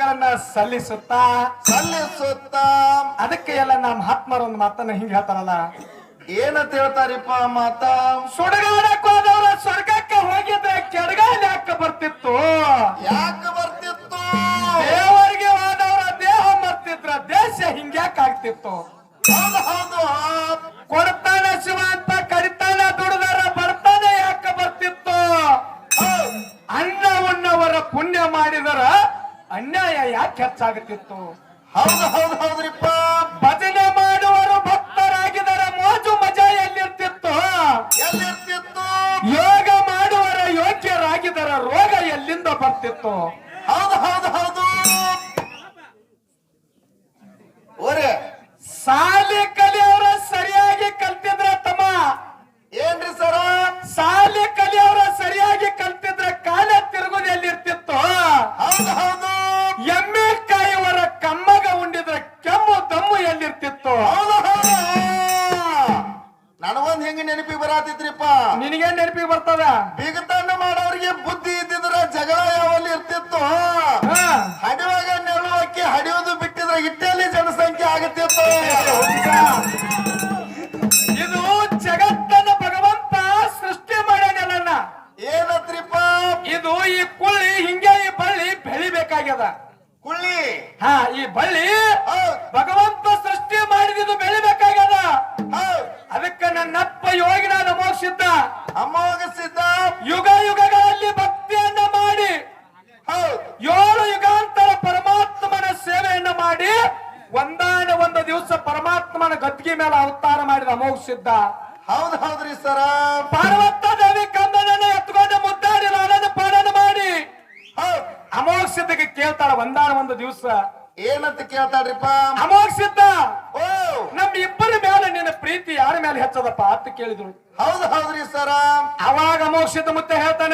ನಮಸ್ಕಾರಗಳನ್ನ ಸಲ್ಲಿಸುತ್ತಾ? ಸಲ್ಲಿಸುತ್ತ? ಅದಕ್ಕೆ ಎಲ್ಲ ನಮ್ಮ ಆತ್ಮರ ಒಂದು ಮಾತನ್ನ ಹಿಂಗ್ ಹೇಳ್ತಾರಲ್ಲ ಏನಂತ ಹೇಳ್ತಾರಿಪ್ಪ ಮಾತ? ಸುಡಗಾಡಕ್ ಅನ್ಯಾಯ ಯಾಕೆ ಹೆಚ್ಚಾಗುತ್ತಿತ್ತು? ಹೌದು ಹೌದು ಹೌದ್ರಿಪ್ಪ ಭಜನೆ ಮಾಡುವರು ಭಕ್ತರಾಗಿದರ ಮೋಜು ಮಜಾ ಎಲ್ಲಿರ್ತಿತ್ತು? ಎಲ್ಲಿರ್ತಿತ್ತು? ಯೋಗ ಮಾಡುವರ ಯೋಗ್ಯರಾಗಿದರ ರೋಗ ಎಲ್ಲಿಂದ ಬರ್ತಿತ್ತು? ನೆನಪಿಗೆ ಬರಾತಿದ್ರಿಪ್ಪ. ನಿನಗೆ ನೆನಪಿ ಬರ್ತದ ಬಿಗತನ ಮಾಡೋರಿಗೆ ಬುದ್ಧಿ ಇದ್ದಿದ್ರ ಜಗಳ ಯಾವಲ್ಲಿ ಇರ್ತಿತ್ತು. ಹಡಿವಾಗ ನೆರಳಕ್ಕೆ ಹಡಿಯೋದು ಬಿಟ್ಟಿದ್ರೆ ಇಟ್ಟಲ್ಲಿ ಜನಸಂಖ್ಯೆ ಆಗುತ್ತಿತ್ತು ಇದು ಜಗತ್ತನ್ನ ಭಗವಂತ ಸೃಷ್ಟಿ ಮಾಡ್ಯಾನಲ್ಲ ಏನತ್ರಿಪ್ಪ? ಇದು ಈ ಕುಳ್ಳಿ ಹಿಂಗೆ ಈ ಬಳ್ಳಿ ಬೆಳಿಬೇಕಾಗ್ಯದ. ಕುಳ್ಳಿ? ಹಾ ಈ ಬಳ್ಳಿ ಭಗವಂತ ಅದಕ್ಕೆ ನನ್ನಪ್ಪ ಯೋಗಿನ ನಮೋಕ್ಷಿದ್ದ ಅಮ್ಮವಾಗ ಸಿದ್ಧ ಯುಗ ಯುಗಗಳಲ್ಲಿ ಭಕ್ತಿಯನ್ನ ಮಾಡಿ ಏಳು ಯುಗಾಂತರ ಪರಮಾತ್ಮನ ಸೇವೆಯನ್ನ ಮಾಡಿ ಒಂದಾನ ಒಂದು ದಿವಸ ಪರಮಾತ್ಮನ ಗದ್ದಿಗೆ ಮೇಲೆ ಅವತಾರ ಮಾಡಿದ ಅಮೋಘಿಸಿದ್ದ. ಹೌದ್ ಹೌದ್ರಿ ಸರ. ಪಾರ್ವತ ದೇವಿ ಕಂದನನ್ನ ಎತ್ಕೊಂಡು ಮುದ್ದಾಡಿ ಲಾಲನ ಪಾಲನ ಮಾಡಿ. ಹೌ ಕೇಳ್ತಾಳ ಒಂದಾನ ಒಂದು ದಿವಸ. ಏನಂತ ಕೇಳ್ತಾಳ್ರಿಪ್ಪ? ಅಮೋಕ್ಷಿದ್ದ ಓ. ನಮ್ ಇಬ್ಬರ ಮೇಲೆ ಮೇಲೆ ಹೆಚ್ಚದಪ್ಪ ಅಂತ ಕೇಳಿದ್ರು. ಹೌದು ಹೌದ್ರಿ ಸರ. ಅವಾಗ ಮೋಕ್ಷದ ಮುತ್ತೆ ಹೇಳ್ತಾನ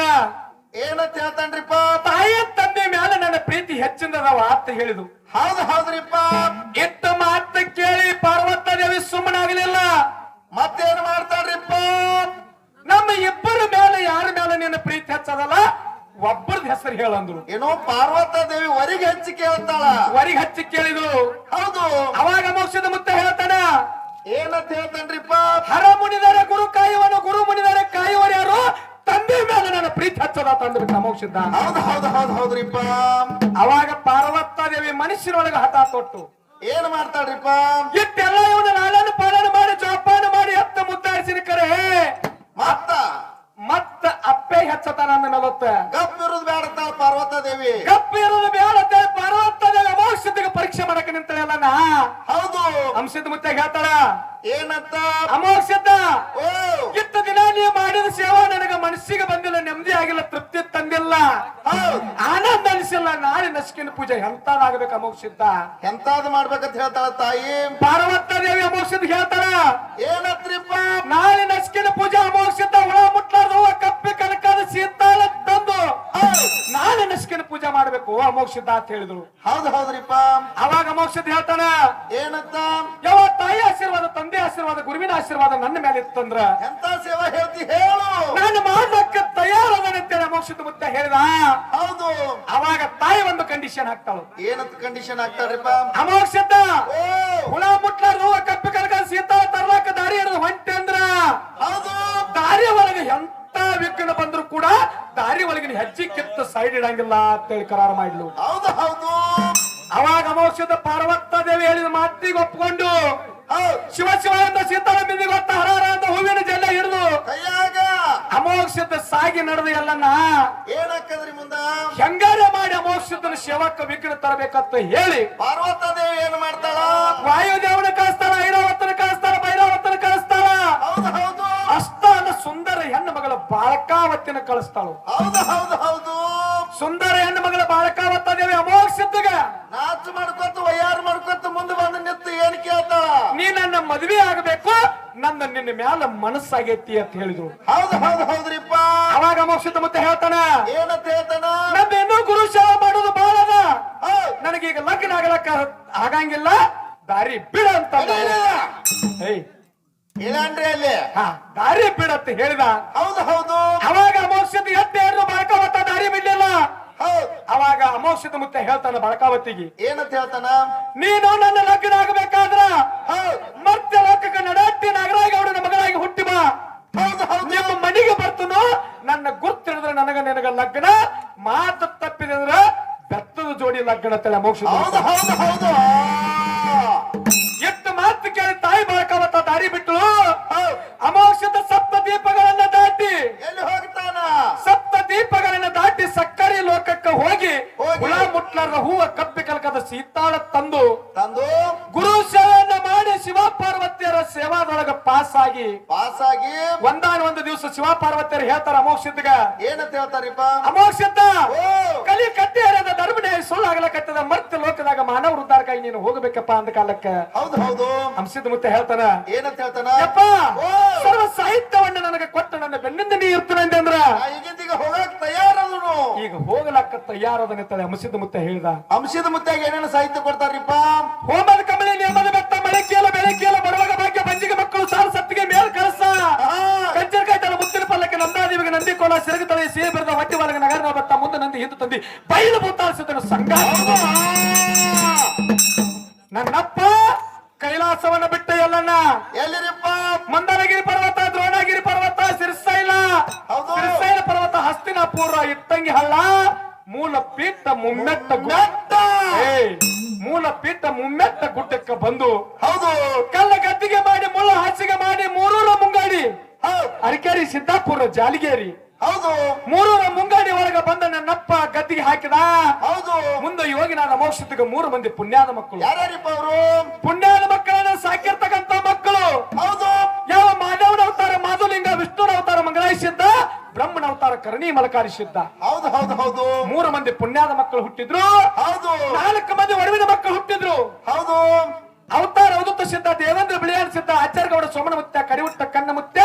ಏನಂತ ಹೇಳ್ತಾನ್ರಿಪ್ಪ? ತಾಯಿ ತಂದೆ ಮೇಲೆ ನನ್ನ ಪ್ರೀತಿ ಹೆಚ್ಚಿಂದದವ ಅಂತ ಹೇಳಿದ್ರು. ಹೌದು ಹೌದ್ರಿಪ್ಪ. ಇಟ್ಟ ಮಾತ ಕೇಳಿ ಪಾರ್ವತ ದೇವಿ ಸುಮ್ಮನಾಗಲಿಲ್ಲ. ಮತ್ತೇನ್ ಮಾಡ್ತಾನ್ರಿಪ್ಪ? ನಮ್ಮ ಇಬ್ಬರ ಮೇಲೆ ಯಾರ ಮೇಲೆ ನಿನ್ನ ಪ್ರೀತಿ ಹೆಚ್ಚದಲ್ಲ? ಒಬ್ಬರದ ಹೆಸರು ಹೇಳಂದ್ರು. ಏನೋ ಪಾರ್ವತ ದೇವಿ ವರಿಗೆ ಹಚ್ಚಿ ಕೇಳ್ತಾಳ. ವರಿಗೆ ಹಚ್ಚಿ ಕೇಳಿದ್ರು. ಹೌದು. ಅವಾಗ ಮೋಕ್ಷದ ಮುತ್ತ ಹರ ಮುನಿದರೆ ಗುರು ಕಾಯುವನು ಗುರು ಮುನಿದರೆ ಕಾಯುವರು ಯಾರು? ತಂದೆ ಮೇಲೆ ನನ್ನ ಪ್ರೀತಿ ಹಚ್ಚದ ತಂದ್ಬಿಟ್ಟ ಸಮೋಕ್ಷಿದ್ದ ಹೌದು ಹೌದು ಹೌದು ಹೌದ್ರಿಪ್ಪ. ಅವಾಗ ಪಾರ್ವತ ದೇವಿ ಮನುಷ್ಯನೊಳಗೆ ಹಠ ತೊಟ್ಟು. ಏನ್ ಮಾಡ್ತಾಳ್ರಿಪ್ಪ? ಇಟ್ಟೆಲ್ಲ ಇವನು ಲಾಲನ ಪಾಲನ ಮಾಡಿ ಜೋಪಾನ ಮಾಡಿ ಹತ್ತ ಮುದ್ದಾಡಿಸಿನ ಕರೆ ಮತ್ತ ಮತ್ತ ಅಪ್ಪೆ ಹೆಚ್ಚತಾನ ಅಂದ ಮೇಲೊತ್ತ ಗಪ್ ಇರುದ್ ಬೇಡತ್ತಾಳ ಪಾರ್ವತ ದೇವಿ ಗಪ್ಪ ಇರೋದು ಬೇಡ ಅಂತೇಳಿ ಪಾರ್ವತ ದೇವಿ ಅಮೋಕ್ಷತೆಗೆ ಪರೀಕ್ಷೆ ಮಾಡಕ್ಕೆ ನಿಂತಳೆಲ್ಲ ನಾ ಹೌದು ಅಂಶದ ಮುತ್ತ ಹೇಳ್ತಾಳ ಏನಂತ? ಅಮೋಕ್ಷದ ಓ. ಇತ್ತ ದಿನ ನೀ ಮಾಡಿದ ಸೇವಾ ನನಗೆ ಮನಸ್ಸಿಗೆ ಬಂದಿಲ್ಲ ನೆಮ್ಮದಿ ಆಗಿಲ್ಲ ತೃಪ್ತಿ ತಂದಿಲ್ಲ. ಹೌದ್. ಆನಂದ ಅನಿಸಿಲ್ಲ ನಾಳೆ ನಸ್ಕಿನ ಪೂಜೆ ಎಂತಾದಾಗಬೇಕು ಅಮೋಕ್ಷಿದ್ದ ಎಂತಾದ್ ಮಾಡ್ಬೇಕಂತ ಹೇಳ್ತಾಳ ತಾಯಿ? ಪಾರ್ವತ ದೇವಿ ಅಮೋಕ್ಷದ ಹೇಳ್ತಾಳ. ಏನತ್ರಿಪ್ಪ? ನಾಳೆ ನಸ್ಕಿನ ಪೂಜೆ ಅಮೋಕ್ಷಿದ್ದ ಮಾಡ್ಬೇಕು ಅಮೋಕ್ಷಿದ್ದ ಅಂತ ಹೇಳಿದ್ರು. ಹೌದು ಹೌದ್ರಿಪ್ಪ. ಅವಾಗ ಮೋಕ್ಷದ ಹೇಳ್ತಾನ. ಏನಂತ? ಯಾವ ತಾಯಿ ಆಶೀರ್ವಾದ ತಂದೆ ಆಶೀರ್ವಾದ ಗುರುವಿನ ಆಶೀರ್ವಾದ ನನ್ನ ಮೇಲೆ ಇತ್ತಂದ್ರ ಎಂತ ಸೇವಾ ಹೇಳ್ತಿ ಹೇಳು. ನಾನು ಮಾಡ್ಲಿಕ್ಕೆ ತಯಾರದನಂತೇಳಿ ಮೋಕ್ಷದ ಮುತ್ತ ಹೇಳಿದ. ಹೌದು. ಅವಾಗ ತಾಯಿ ಒಂದು ಕಂಡೀಷನ್ ಹಾಕ್ತಾಳು. ಏನಂತ ಕಂಡೀಷನ್ ಹಾಕ್ತಾಳ್ರಿಪ್ಪ? ಅಮೋಕ್ಷದ ಓ. ಹುಳ ಮುಟ್ಲಾರ್ದು ಕಪ್ಪಿ ಕರ್ಕ ಸೀತಾ ತರ್ಲಾಕ ದಾರಿ ಹಿಡಿದು ಹೊಂಟೆ. ಹೆಜ್ಜೆ ಕಿತ್ತು ಸೈಡ್ ಇಡಂಗಿಲ್ಲ ಅಂತೇಳಿ ಕರಾರ ಮಾಡ್ಲು. ಹೌದು ಹೌದು. ಅವಾಗ ಅಮೋಕ್ಷದ ಪಾರ್ವತ ದೇವಿ ಹೇಳಿದ ಮಾತಿಗೆ ಒಪ್ಕೊಂಡು ಶಿವ ಶಿವ ಅಂತ ಸೀತಾಳ ಬಿಂದಿಗೆ ಗೊತ್ತ ಹರ ಹರ ಅಂತ ಹೂವಿನ ಜಲ್ಲ ಹಿಡಿದು ಕೈಯಾಗ. ಅಮೋಕ್ಷದ ಸಾಗಿ ನಡೆದು ಎಲ್ಲನ್ನ ಏನಾಕದ್ರಿ ಮುಂದ? ಹೆಂಗಾರ ಮಾಡಿ ಅಮೋಕ್ಷದ ಸೇವಕ ವಿಘ್ನ ತರಬೇಕಂತ ಹೇಳಿ ಪಾರ್ವತ ದೇವಿ ಏನ್ ಮಾಡ್ತಾಳ? ವಾಯುದೇವನ ಕಳಿಸ್ತಾಳ ಐರಾವತನ ಕಳಿಸ್ತಾಳ ಭೈರಾವತನ ಕಳಿಸ್ತಾಳ ಹೌದು ಹೌದು. ಅಷ್ಟ ಸುಂದರ ಹೆಣ್ಣು ಮಗಳ ಬಾಳಕಾವತ್ತಿನ ಕಳಿಸ್ತಾಳು. ನಾಚು ಮಾಡ್ಕೊತ ವಯ್ಯಾರ ಮಾಡ್ಕೊತ ಮುಂದೆ ಬಂದು ನಿಂತು ಏನ್ ಕೇಳ್ತ ನೀ ನನ್ನ ಮದ್ವೆ ಆಗ್ಬೇಕು ನನ್ನ ನಿನ್ನ ಮ್ಯಾಲ ಮನಸ್ಸಾಗೈತಿ ಅಂತ ಹೇಳಿದ್ರು. ಹೌದು ಹೌದು ಹೌದ್ರಿಪ್ಪ. ಅವಾಗ ಮೋಕ್ಷದ ಮತ್ತೆ ಹೇಳ್ತಾನ ಏನಂತ ಹೇಳ್ತಾನ? ನಂದು ಇನ್ನೂ ಗುರು ಸೇವೆ ಮಾಡೋದು ಬಾಳ ಅದ ನನಗೀಗ ಲಗ್ನ ಆಗಲಕ್ಕ ಆಗಂಗಿಲ್ಲ ದಾರಿ ಬಿಡ ಅಂತ ಇಲ್ಲ ಏಯ್! ಇಲ್ಲಾನ್ರಿ ಅಲ್ಲಿ. ಹಾ ದಾರಿ ಬಿಡ ಅಂತ ಹೇಳಿದ. ಹೌದು ಹೌದು. ಅವಾಗ ಮೋಕ್ಷದ ಎತ್ತೆ ಹೌದ್ ಅವಾಗ ಅಮೋಕ್ಷದ ಮುತ್ತ ಹೇಳ್ತಾನ ಬಳಕಾವತಿಗೆ ಏನಂತ ಹೇಳ್ತಾನ? ನೀನು ನನ್ನ ಲಗ್ನ ಆಗಬೇಕಾದ್ರ ಮತ್ತೆ ಲೋಕಕ್ಕೆ ನಡಾಟಿ ನಾಗರಾಗೌಡನ ಮಗಳಾಗಿ ಹುಟ್ಟಿ ಬಾ. ಹೌದು ಹೌದು. ನಿಮ್ಮ ಮನೆಗೆ ಬರ್ತನು? ನನ್ನ ಗುರ್ತಿಡಿದ್ರೆ ನನಗ ನಿನಗ ಲಗ್ನ. ಮಾತು ತಪ್ಪಿದ್ರೆ ಬೆತ್ತದ ಜೋಡಿ ಲಗ್ನ ತಲೆ ಮೋಕ್ಷ ಹೌದು ಹೌದು ಹೌದು. ಲೋಕಕ್ಕೆ ಹೋಗಿ. ಹುಳ ಮುಟ್ಲಾರ್ದ ಹೂವ ಕಪ್ಪಿ ಕಲ್ಕದ ಸೀತಾಳ ತಂದು ತಂದು ಗುರು ಸೇವೆಯನ್ನ ಮಾಡಿ ಶಿವ ಪಾರ್ವತಿಯರ ಸೇವಾದೊಳಗ ಪಾಸ್ ಆಗಿ ಪಾಸ್ ಆಗಿ ಒಂದಾನ ಒಂದು ದಿವಸ ಶಿವ ಪಾರ್ವತಿಯರು ಹೇಳ್ತಾರ ಅಮೋಕ್ಷಿದ್ಗ ಏನಂತ ಹೇಳ್ತಾರಿಪ್ಪ? ಅಮೋಕ್ಷಿದ್ದ ಕಲಿ ಕಟ್ಟಿ ಹರಿದ ಧರ್ಮನೇ ಸುಳ್ಳು ಆಗಲಕತ್ತದ ಮರ್ತ ಲೋಕದಾಗ ಮಾನವ ಉದ್ಧಾರಕ್ಕಾಗಿ ನೀನು ಹೋಗಬೇಕಪ್ಪ ಅಂದ ಕಾಲಕ್ಕ. ಹೌದು ಹೌದು. ಹಂಸಿದ್ ಮುತ್ತೆ ಹೇಳ್ತಾನ ಏನಂತ ಹೇಳ್ತಾನ? ಯಪ್ಪ ಸರ್ವ ಸಾಹಿತ್ಯವನ್ನ ನನಗೆ ಕೊಟ್ಟ ನನ್ನ ಬೆನ್ನಿಂದ ನೀ ಇರ್ತಾನೆ ಅಂತಂದ್ರ ಈಗಿಂದೀಗ ಹೋಗಕ್ ತಯಾರದನು ಈಗ ಹೋಗ್ಲಕ್ಕ ತಯಾರದನ್ನ ತಲೆ ಅಂಶದ ಮುತ್ತೆ ಹೇಳ್ದ. ಅಂಶದ ಮುತ್ತಾಗ ಏನೇನು ಸಾಹಿತ್ಯ ಕೊಡ್ತಾರಿಪ್ಪ ಹೋಮದ ಕಮಲಿ ನೇಮದ ಬೆತ್ತ ಮಳೆ ಕೇಳ ಬಡವಗ ಭಾಗ್ಯ ಬಂಜಿಗೆ ಮಕ್ಕಳು ಸಾರು ಸತ್ತಿಗೆ ಮೇಲ್ ಕಳಸ. ಕಂಚರ್ಕಾಯಿ ತಲೆ ಮುತ್ತಿನ ಪಲ್ಲಕ್ಕೆ ನಂದಾದೇವಿಗೆ ನಂದಿ ಕೋಲ ಸಿರಗ ತಲೆ ಸಿಹಿ ಬೆರೆದ ಹೊಟ್ಟೆ ಒಳಗೆ ನಗರ ಬತ್ತ ಮುಂದೆ ನಂದಿ ಹಿಂದೆ ತಂದಿ ಬೈಲು ಭೂತಾಳಿಸಿದನು ಸಂಘ. ನನ್ನಪ್ಪ ಕೈಲಾಸವನ್ನ ಬಿಟ್ಟ ಪರ್ವತ ಇತ್ತಂಗಿ ಹಳ್ಳ ಮೂಲ ಪೀಠ ಮುಮ್ಮೆತ್ತ ಗುಡ್ಡ ಮೂಲ ಪೀಠ ಮುಮ್ಮೆತ್ತ ಗುಡ್ಡಕ್ಕೆ ಬಂದು ಹೌದು. ಕಲ್ಲ ಗದ್ದಿಗೆ ಮಾಡಿ ಮುಳ್ಳ ಹಾಸಿಗೆ ಮಾಡಿ ಮೂರೂರ ಮುಂಗಾಡಿ. ಅರಕೇರಿ ಸಿದ್ದಾಪುರ ಜಾಲಿಗೇರಿ. ಹೌದು. ಮೂರೂರ ಮುಂಗಾಡಿ ಒಳಗ ಬಂದ ನನ್ನಪ್ಪ ಗದ್ದಿಗೆ ಹಾಕಿದ. ಹೌದು. ಮುಂದೆ ಯೋಗಿನಾದ ಮೋಕ್ಷತಿಗೆ ಮೂರು ಮಂದಿ ಪುಣ್ಯಾದ ಮಕ್ಕಳು. ಯಾರ್ಯಾರಿಪ್ಪ ಅವರು? ಪುಣ್ಯಾದ ಮಕ್ಕಳನ್ನ ಸಾಕಿರ್ತಕ್ಕಂತ ಮಕ್ಕಳು. ಹೌದು. ಯಾವ ಮಾಧವನ ಅವತಾರ ಮಾಧುಲಿಂಗ ವಿಷ್ಣುನ ಅವತಾರ ಮಂಗಳಾಯಿಸಿದ್ದ? ಬ್ರಹ್ಮನ ಅವತಾರ ಕರಣಿ ಮಲಕಾರಿಸಿದ್ದ ಹೌದು ಹೌದು ಹೌದು. ಮೂರು ಮಂದಿ ಪುಣ್ಯದ ಮಕ್ಕಳು ಹುಟ್ಟಿದ್ರು. ಹೌದು. ನಾಲ್ಕು ಮಂದಿ ಒಡವಿನ ಮಕ್ಕಳು ಹುಟ್ಟಿದ್ರು. ಹೌದು. ಅವತಾರ ಅವಧುತ್ತ ಸಿದ್ಧ ದೇವೇಂದ್ರ ಬಿಳಿಯಾನ ಸಿದ್ಧ ಆಚಾರ್ಯಗೌಡ ಸೋಮನ ಮುತ್ಯ ಕರಿವುಟ್ಟ ಕಣ್ಣ ಮುತ್ಯ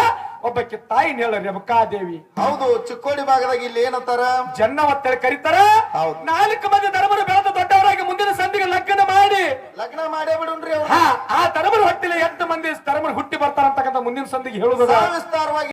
ಒಬ್ಬಕ್ಕೆ ತಾಯಿ ನೇಳ ರೇವಕಾದೇವಿ ಹೌದು ಚಿಕ್ಕೋಡಿ ಭಾಗದಾಗ ಇಲ್ಲಿ ಏನಂತಾರ? ಜನ್ನವತ್ತೇಳಿ ಕರೀತಾರ. ಹೌದು. ನಾಲ್ಕು ಮಂದಿ ಧರ್ಮರು ಬೆಳೆದ ದೊಡ್ಡವರಾಗಿ ಮುಂದಿನ ಸಂಧಿಗೆ ಲಗ್ನ ಮಾಡಿ. ಲಗ್ನ ಮಾಡೇ ಬಿಡುನ್ರಿ ಆ ಧರ್ಮರು ಹೊಟ್ಟಿಲ್ಲ. ಎಂಟು ಮಂದಿ ಧರ್ಮರು ಹುಟ್ಟಿ ಬರ್ತಾರಂತಕ್ಕಂಥ ಮುಂದಿನ ಸಂಧಿಗೆ ಹೇಳುದ ವಿಸ್ತಾರವಾಗಿ